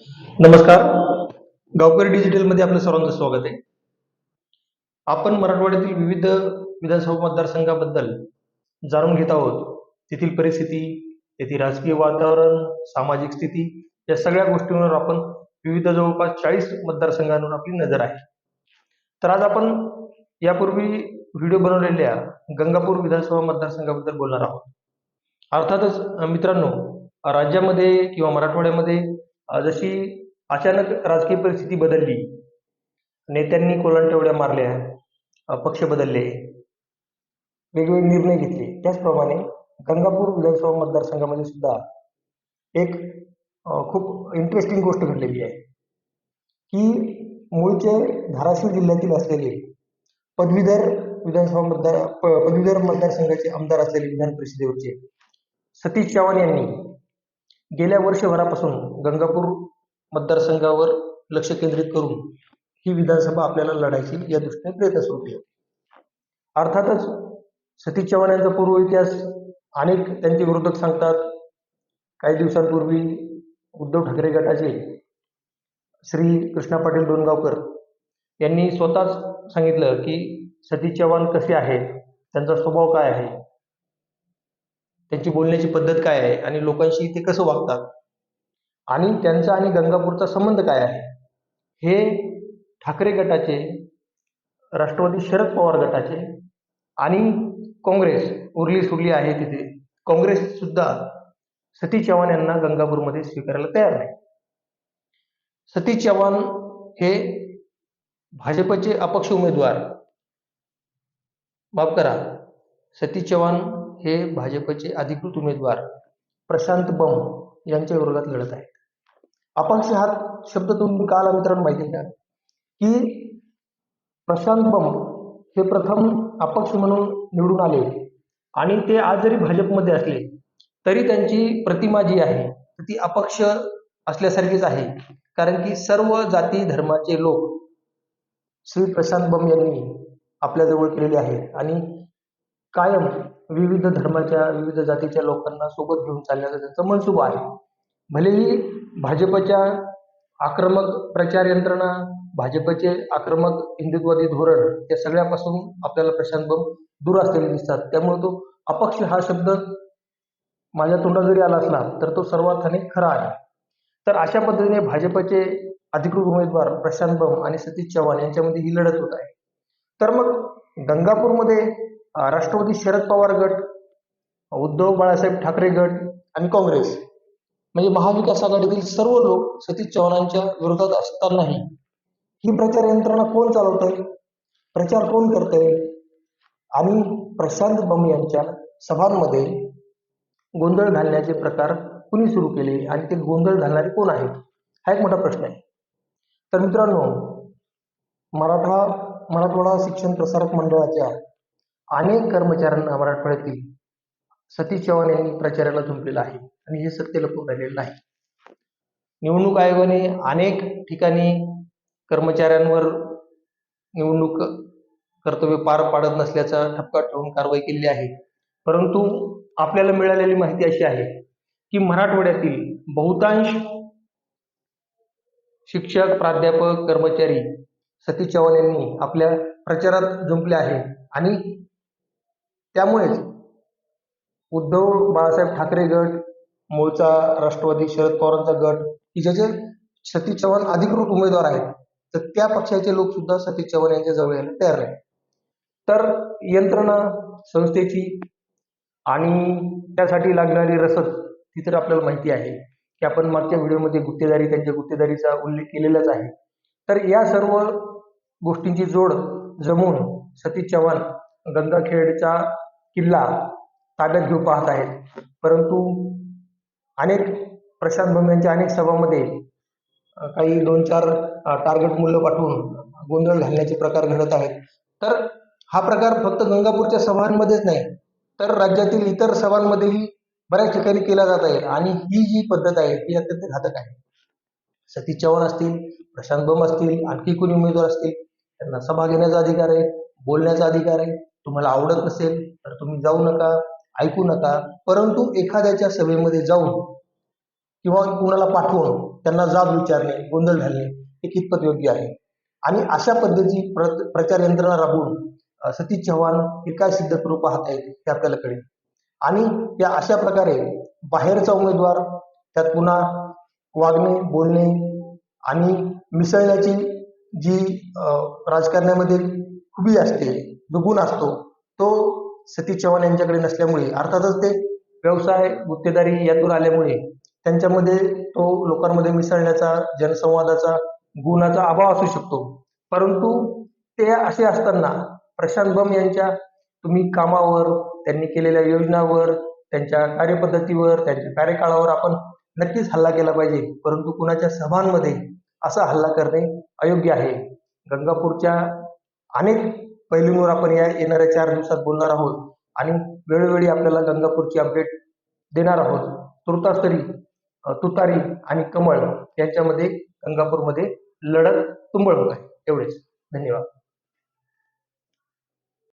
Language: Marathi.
नमस्कार. गावकरी डिजिटलमध्ये आपलं सर्वांचं स्वागत आहे. आपण मराठवाड्यातील विविध विधानसभा मतदारसंघाबद्दल जाणून घेत आहोत. तेथील परिस्थिती तेथील राजकीय वातावरण सामाजिक स्थिती या सगळ्या गोष्टींवर आपण विविध जवळपास चाळीस मतदारसंघांवर आपली नजर आहे. तर आज आपण यापूर्वी व्हिडिओ बनवलेल्या गंगापूर विधानसभा मतदारसंघाबद्दल बोलणार आहोत. अर्थातच मित्रांनो राज्यामध्ये किंवा मराठवाड्यामध्ये जशी अचानक राजकीय परिस्थिती बदलली नेत्यांनी कोलांटवड्या मारल्या पक्ष बदलले वेगवेगळे निर्णय घेतले. त्याचप्रमाणे गंगापूर विधानसभा मतदारसंघामध्ये सुद्धा एक खूप इंटरेस्टिंग गोष्ट घडलेली आहे की मूळचे धाराशिव जिल्ह्यातील असलेले पदवीधर विधानसभा मतदार प- पदवीधर मतदारसंघाचे आमदार असलेले विधान परिषदेवरचे सतीश चव्हाण यांनी गेल्या वर्षभरापासून गंगापूर मतदारसंघावर लक्ष केंद्रित करून ही विधानसभा आपल्याला लढायची या दृष्टीने प्रयत्न सुरू केले अर्थातच सतीश चव्हाण यांचा पूर्व इतिहास अनेक त्यांचे विरोधक सांगतात. काही दिवसांपूर्वी उद्धव ठाकरे गटाचे श्री कृष्णा पाटील डोणगावकर यांनी स्वतःच सांगितलं की सतीश चव्हाण कसे आहेत? त्यांचा स्वभाव काय आहे? त्यांची बोलण्याची पद्धत काय आहे आणि लोकांशी ते कसं वागतात? आणि त्यांचा आणि गंगापूरचा संबंध काय आहे? हे ठाकरे गटाचे राष्ट्रवादी शरद पवार गटाचे आणि काँग्रेस उरली सुरली आहे तिथे. काँग्रेस सुद्धा सतीश चव्हाण यांना गंगापूरमध्ये स्वीकारायला तयार नाही. सतीश चव्हाण हे भाजपचे अपक्ष उमेदवार. माफ करा सतीश चव्हाण हे भाजपचे अधिकृत उमेदवार प्रशांत बम यांच्या विरोधात लढत आहेत. अपक्ष हा शब्द तुम्ही काल मित्रांनो माहिती आहे का की प्रशांत बम हे प्रथम अपक्ष म्हणून निवडून आले आणि ते आज जरी भाजपमध्ये असले तरी त्यांची प्रतिमा जी आहे ती अपक्ष असल्यासारखीच आहे. कारण की सर्व जाती धर्माचे लोक श्री प्रशांत बम यांनी आपल्याजवळ केलेले आहेत आणि कायम विविध धर्माच्या विविध जातीच्या लोकांना सोबत घेऊन चालण्याचा त्यांचा मनसुबा आहे. भलेही भाजपच्या आक्रमक प्रचार यंत्रणा भाजपचे आक्रमक हिंदुत्ववादी धोरण या सगळ्यापासून आपल्याला प्रशांत बंब दूर असलेले दिसतात. त्यामुळे तो अपक्ष हा शब्द माझ्या तोंडात जरी आला असला तर तो सर्वार्थाने खरा आहे. तर अशा पद्धतीने भाजपचे अधिकृत उमेदवार प्रशांत बम आणि सतीश चव्हाण यांच्यामध्ये ही लढत होत आहे. तर मग गंगापूरमध्ये राष्ट्रवादी शरद पवार गट उद्धव बाळासाहेब ठाकरे गट आणि काँग्रेस. म्हणजे महाविकास आघाडीतील सर्व लोक सतीश चव्हाणांच्या विरोधात असतानाही ही प्रचार यंत्रणा कोण चालवतंय? प्रचार कोण करतंय? आणि प्रशांत बम यांच्या सभांमध्ये गोंधळ घालण्याचे प्रकार कुणी सुरू केले आणि ते गोंधळ घालणारे कोण आहेत? हा एक मोठा प्रश्न आहे. तर मित्रांनो मराठा मराठवाडा शिक्षण प्रसारक मंडळाच्या अनेक कर्मचाऱ्यांना मराठवाड्यातील सतीश चव्हाण यांनी प्रचाराला झुंपलेलं आहे आणि हे सत्य लपून राहिलेलं नाही. निवडणूक आयोगाने अनेक ठिकाणी कर्मचाऱ्यांवर निवडणूक कर्तव्य पार पाडत नसल्याचा ठपका ठेवून कारवाई केलेली आहे. परंतु आपल्याला मिळालेली माहिती अशी आहे की मराठवाड्यातील बहुतांश शिक्षक प्राध्यापक कर्मचारी सतीश चव्हाण यांनी आपल्या प्रचारात जुंपले आहे आणि त्यामुळेच उद्धव बाळासाहेब ठाकरे गट मूळचा राष्ट्रवादी शरद पवारांचा गट की ज्याचे सतीश चव्हाण अधिकृत उमेदवार आहेत तर त्या पक्षाचे लोक सुद्धा सतीश चव्हाण यांच्या जवळ यायला तयार आहेत. तर यंत्रणा संस्थेची आणि त्यासाठी लागणारी रसद ती तर आपल्याला माहिती आहे की आपण मागच्या व्हिडिओमध्ये गुत्तेदारी त्यांच्या गुत्तेदारीचा उल्लेख केलेलाच आहे. तर या सर्व गोष्टींची जोड जमून सतीश चव्हाण गंगाखेडचा किल्ला ताब्यात घेऊ पाहत आहेत. परंतु अनेक प्रशांत बम यांच्या अनेक सभामध्ये काही दोन चार टार्गेट मूल्य पाठवून गोंधळ घालण्याचे प्रकार घडत आहेत. तर हा प्रकार फक्त गंगापूरच्या सभांमध्येच नाही तर राज्यातील इतर सभांमध्येही बऱ्याच ठिकाणी केला जात आहे आणि ही जी पद्धत आहे ही अत्यंत घातक आहे. सतीश चव्हाण असतील प्रशांत बम असतील आणखी कोणी उमेदवार असतील त्यांना सभा घेण्याचा अधिकार आहे बोलण्याचा अधिकार आहे. तुम्हाला आवडत नसेल तर तुम्ही जाऊ नका ऐकू नका. परंतु एखाद्याच्या सभेमध्ये जाऊन किंवा कुणाला पाठवून त्यांना जाब विचारणे गोंधळ घालणे हे कितपत योग्य आहे? आणि अशा पद्धतीची प्र प्रचार यंत्रणा राबवून सतीश चव्हाण हे काय सिद्ध करू पाहत आहेत हे आपल्याला कळेल. आणि त्या अशा प्रकारे बाहेरचा उमेदवार त्यात पुन्हा वागणे बोलणे आणि मिसळण्याची जी राजकारणामध्ये खुबी असते जो गुण असतो तो सतीश चव्हाण यांच्याकडे नसल्यामुळे अर्थातच ते व्यवसाय गुत्तेदारी यातून आल्यामुळे त्यांच्यामध्ये तो लोकांमध्ये मिसळण्याचा जनसंवादाचा गुणाचा अभाव असू शकतो. परंतु ते असे असताना प्रशांत बम यांच्या तुम्ही कामावर त्यांनी केलेल्या योजनावर त्यांच्या कार्यपद्धतीवर त्यांच्या कार्यकाळावर आपण नक्कीच हल्ला केला पाहिजे. परंतु कुणाच्या सभांमध्ये असा हल्ला करणे अयोग्य आहे? गंगापूरच्या अनेक पैलूंवर आपण या येणाऱ्या चार दिवसात बोलणार आहोत आणि वेळोवेळी आपल्याला गंगापूरची अपडेट देणार आहोत. तुर्तास्तरी तुतारी आणि कमळ यांच्यामध्ये गंगापूरमध्ये लढत तुंबळ होत आहे. एवढेच. धन्यवाद.